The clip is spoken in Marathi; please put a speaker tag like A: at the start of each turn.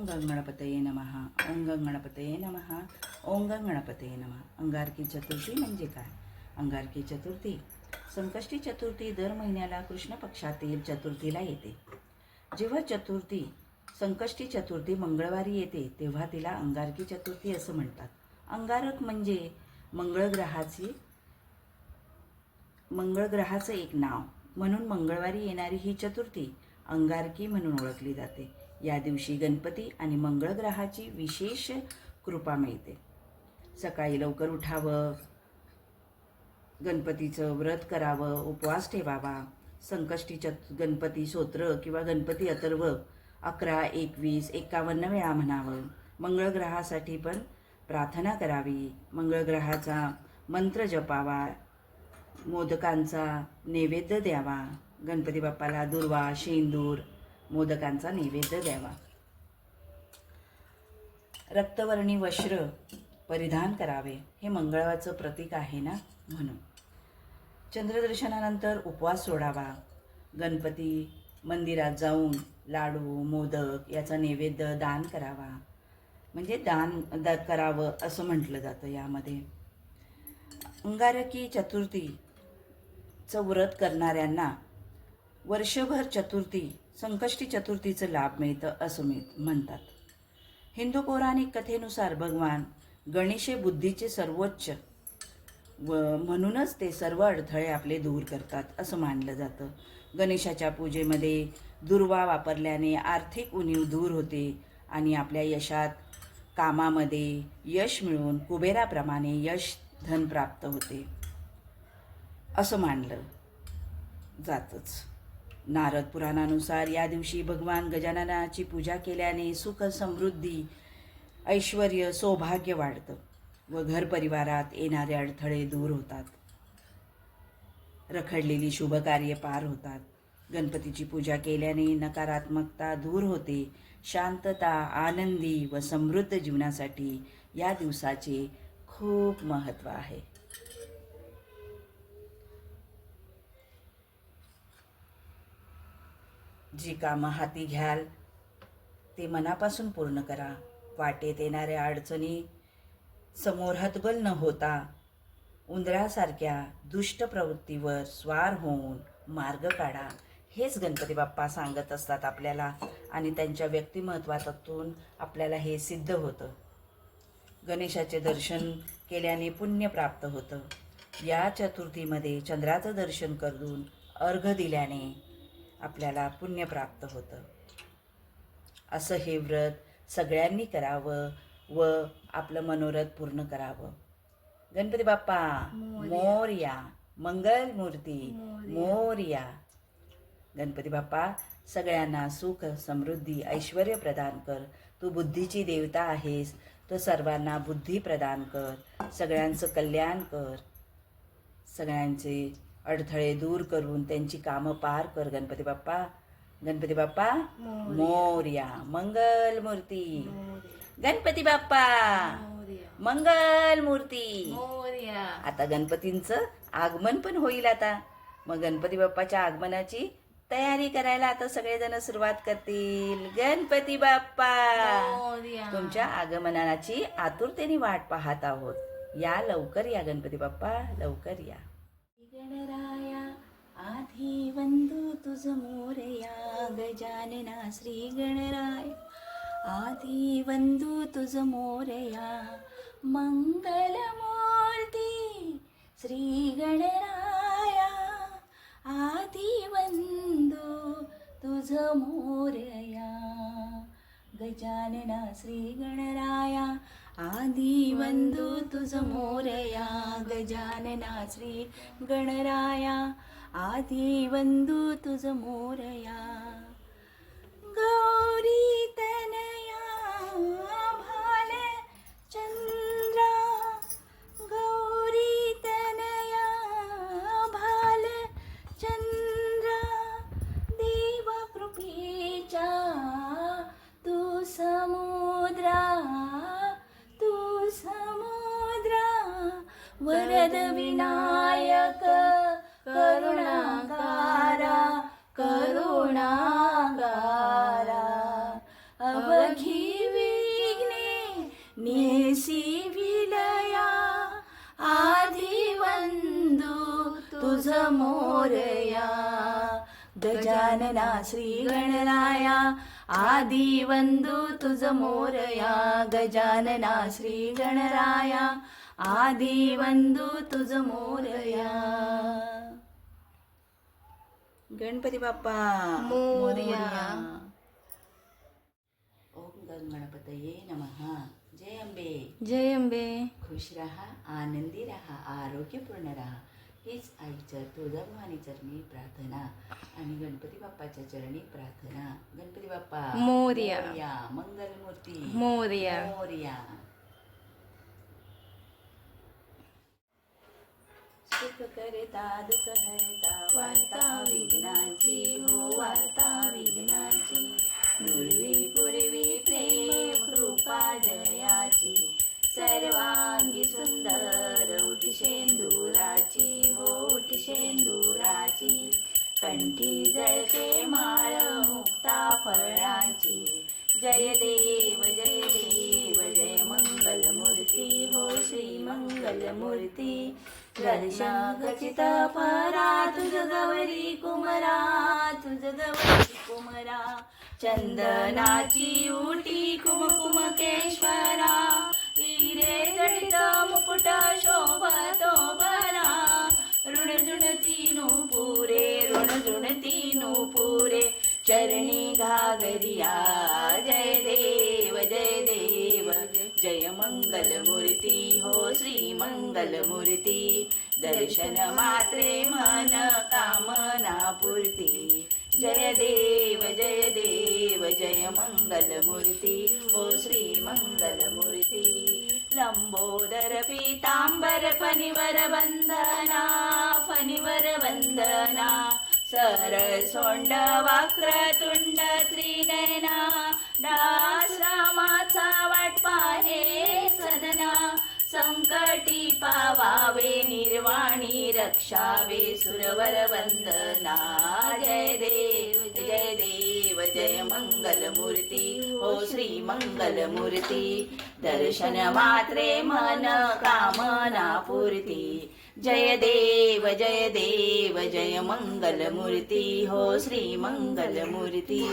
A: ओम गणपतये नम ओम गणपतये नमः ओम गणपतये नमः. अंगारकी चतुर्थी म्हणजे काय? अंगारकी चतुर्थी. संकष्टी चतुर्थी दर महिन्याला कृष्ण पक्षातील चतुर्थीला येते. जेव्हा चतुर्थी संकष्टी चतुर्थी मंगळवारी येते तेव्हा तिला अंगारकी चतुर्थी असं म्हणतात. अंगारक म्हणजे मंगळ ग्रहाची मंगळ ग्रहाचं एक नाव. म्हणून मंगळवारी येणारी ही चतुर्थी अंगारकी म्हणून ओळखली जाते. या दिवशी गणपती आणि मंगळग्रहाची विशेष कृपा मिळते. सकाळी लवकर उठावं गणपतीचं व्रत करावं उपवास ठेवावा. संकष्टी चत गणपती सोत्र किंवा गणपती अथर्व अकरा एकवीस एकावन्न वेळा म्हणावं. मंगळग्रहासाठी पण प्रार्थना करावी. मंगळग्रहाचा मंत्र जपावा. मोदकांचा नैवेद्य द्यावा. गणपती बाप्पाला दुर्वा शेंदूर मोदकांचा नैवेद्य द्यावा. रक्तवर्णी वस्त्र परिधान करावे. हे मंगळवाचं प्रतीक आहे ना म्हणून. चंद्रदर्शनानंतर उपवास सोडावा. गणपती मंदिरात जाऊन लाडू मोदक याचा नैवेद्य दान करावा. म्हणजे दान द करावं असं म्हटलं जातं यामध्ये. अंगारकी चतुर्थीचं व्रत करणाऱ्यांना वर्षभर चतुर्थी संकष्टी चतुर्थीचं लाभ मिळतं असं मी म्हणतात. हिंदू पौराणिक कथेनुसार भगवान गणेशे बुद्धीचे सर्वोच्च व म्हणूनच ते सर्व अडथळे आपले दूर करतात असं मानलं जातं. गणेशाच्या पूजेमध्ये दुर्वा वापरल्याने आर्थिक उणीव दूर होते आणि आपल्या यशात कामामध्ये यश मिळून कुबेराप्रमाणे यश धन प्राप्त होते. असं मानलं जातंच. नारद पुराणानुसार या दिवशी भगवान गजाननाची पूजा केल्याने सुख समृद्धी ऐश्वर सौभाग्य वाढतं व घरपरिवारात येणारे अडथळे दूर होतात. रखडलेली शुभकार्य पार होतात. गणपतीची पूजा केल्याने नकारात्मकता दूर होते. शांतता आनंदी व समृद्ध जीवनासाठी या दिवसाचे खूप महत्त्व आहे. जी कामं हाती घ्याल ते मनापासून पूर्ण करा. वाटेत येणाऱ्या अडचणी समोर हतबल न होता उंदरासारख्या दुष्ट प्रवृत्तीवर स्वार होऊन मार्ग काढा. हेच गणपती बाप्पा सांगत असतात आपल्याला आणि त्यांच्या व्यक्तिमत्वातून आपल्याला हे सिद्ध होतं. गणेशाचे दर्शन केल्याने पुण्य प्राप्त होतं. या चतुर्थीमध्ये चंद्राचं दर्शन करून अर्घ दिल्याने आपल्याला पुण्य प्राप्त होतं. असं हे व्रत सगळ्यांनी करावं व आपलं मनोरथ पूर्ण करावं. गणपती बाप्पा मोर्या. मंगल मूर्ती मोर्या. गणपती बाप्पा सगळ्यांना सुख समृद्धी ऐश्वर प्रदान कर. तू बुद्धीची देवता आहेस. तो सर्वांना बुद्धी प्रदान कर. सगळ्यांचं कल्याण कर. सगळ्यांचे अडथळे दूर करून त्यांची कामं पार कर गणपती बाप्पा. गणपती बाप्पा मोर्या. मंगल मूर्ती. गणपती बाप्पा. मंगल मूर्ती. आता गणपतींचं आगमन पण होईल आता. मग गणपती बाप्पाच्या आगमनाची तयारी करायला आता सगळेजण सुरुवात करतील. गणपती बाप्पा. तुमच्या आगमनाची आतुरतेने वाट पाहत आहोत. या लवकर या गणपती बाप्पा. लवकर या. गणराया आधी वंदू तुझ मोरया गजानना श्री गणराय. आधी वंदू तुझ मोरया मंगलमूर्ती श्री गणराया. आधी वंदू तुझ मोरया गजानना श्री गणराया. आधी वंदू तुझ मोरया गजानना श्री गणराया. आधी वंदू तुझ मोरया. गौरी वरद विनायक करुणाकारा करुणाकारा। अवघी विघ्ने नेसी विलया आधी वंदू तुझ मोरया। गजानना श्री गणराया आदी वंदू तुझ मोरया। गजानना श्री गणराया आदी वंदू तुझ मोरया गणपती बाप्पा
B: मोरया.
A: ओम गण गणपतये नमः. जय अंबे.
B: जय अंबे.
A: खुश रहा आनंदी रहा आरोग्यपूर्ण रहा. हीच आईच्या तुळजाभवानी चरणी प्रार्थना आणि गणपती बाप्पाच्या चरणी प्रार्थना. गणपती बाप्पा
B: मोरया.
A: मोरया, मंगलमूर्ती.
B: मोरया
A: मोरया सुख करता दुख हरता वार्ता विघ्नाची हो वार्ता विघ्नाची पूर्वी पूर्वी प्रेम कृपा जयाची सर्वांगी सुंदर उटी शेंदुराची हो उटी शेंदुराची कंठी जळते माळ मुक्ता फळांची. जय देव जय देव जय मंगलमूर्ती हो श्री मंगलमूर्ती. मूर्ती परा तुझ गौरी कुमरा तुझ गौरी कुमरा चंदनाची उटी कुमकुमकेश्वरा जय मूर्ती हो श्री मूर्ती दर्शन मात्रे मन कामना पूर्ती. जय देव जय देव जय मूर्ती हो श्री मूर्ती लंबोदर पीतांबर फनिवर वंदना फणिवर वंदना. सरळ सोंड तुंड त्रिनयना दाश्रामाचा वाटपा हे सदना संकटी पावावे निर्वाणी रक्षावे सुरवर वंदना. जय देव जय देव जय मंगल मूर्ती हो श्री मंगल मूर्ती दर्शन मात्रे मन कामना पूर्ती. जय देव जय देव जय मंगल मूर्ती हो श्री मंगल मूर्ती